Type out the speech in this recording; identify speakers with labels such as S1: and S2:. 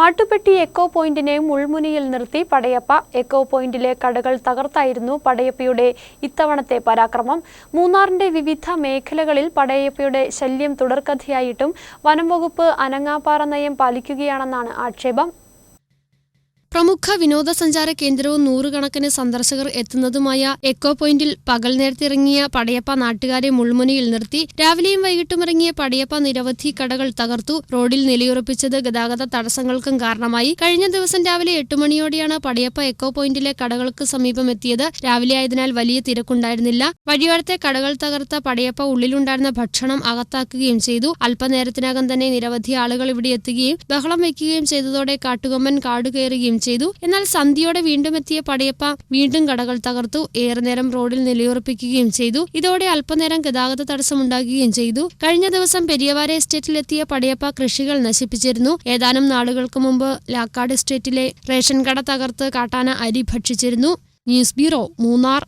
S1: Mattupetty echo പോയിന്റിനെ മുൾമുനിയിൽ നിർത്തി Padayappa echo പോയിന്റിലെ കടകൾ തകർത്തായിരുന്നു പടയപ്പയുടെ ഇത്തവണത്തെ പരാക്രമം. മൂന്നാറിന്റെ വിവിധ മേഖലകളിൽ പടയപ്പയുടെ ശല്യം തുടർക്കഥയായിട്ടും വനം വകുപ്പ് അനങ്ങാപ്പാറ നയം പാലിക്കുകയാണെന്നാണ് ആക്ഷേപം.
S2: പ്രമുഖ വിനോദസഞ്ചാര കേന്ദ്രവും നൂറുകണക്കിന് സന്ദർശകർ എത്തുന്നതുമായ എക്കോ പോയിന്റിൽ പകൽ നേരത്തിറങ്ങിയ പടയപ്പ നാട്ടുകാരെ മുൾമുനയിൽ നിർത്തി രാവിലെയും വൈകിട്ടും ഇറങ്ങിയ പടയപ്പ നിരവധി കടകൾ തകർത്തു റോഡിൽ നിലയുറപ്പിച്ചത് ഗതാഗത തടസ്സങ്ങൾക്കും കാരണമായി. കഴിഞ്ഞ ദിവസം രാവിലെ എട്ട് മണിയോടെയാണ് പടയപ്പ എക്കോ പോയിന്റിലെ കടകൾക്ക് സമീപം എത്തിയത്. രാവിലെ ആയതിനാൽ വലിയ തിരക്കുണ്ടായിരുന്നില്ല. വഴിയോരത്തെ കടകൾ തകർത്ത പടയപ്പ ഉള്ളിലുണ്ടായിരുന്ന ഭക്ഷണം അകത്താക്കുകയും ചെയ്തു. അല്പനേരത്തിനകം തന്നെ നിരവധി ആളുകൾ ഇവിടെ എത്തുകയും ബഹളം വയ്ക്കുകയും ചെയ്തതോടെ കാട്ടുകൊമ്പൻ കാടുകയറുകയും ചെയ്തു. എന്നാൽ സന്ധ്യയോടെ വീണ്ടും എത്തിയ പടയപ്പ വീണ്ടും കടകൾ തകർത്തു. ഏറെ നേരം റോഡിൽ നിലയുറപ്പിക്കുകയും ചെയ്തു. ഇതോടെ അല്പനേരം ഗതാഗത തടസ്സമുണ്ടാകുകയും ചെയ്തു. കഴിഞ്ഞ ദിവസം പെരിയവാര എസ്റ്റേറ്റിലെത്തിയ പടയപ്പ കൃഷികൾ നശിപ്പിച്ചിരുന്നു. ഏതാനും നാളുകൾക്ക് മുമ്പ് ലാക്കാട് എസ്റ്റേറ്റിലെ റേഷൻ കട തകർത്ത് കാട്ടാന അരി ഭക്ഷിച്ചിരുന്നു. News bureau Munnar.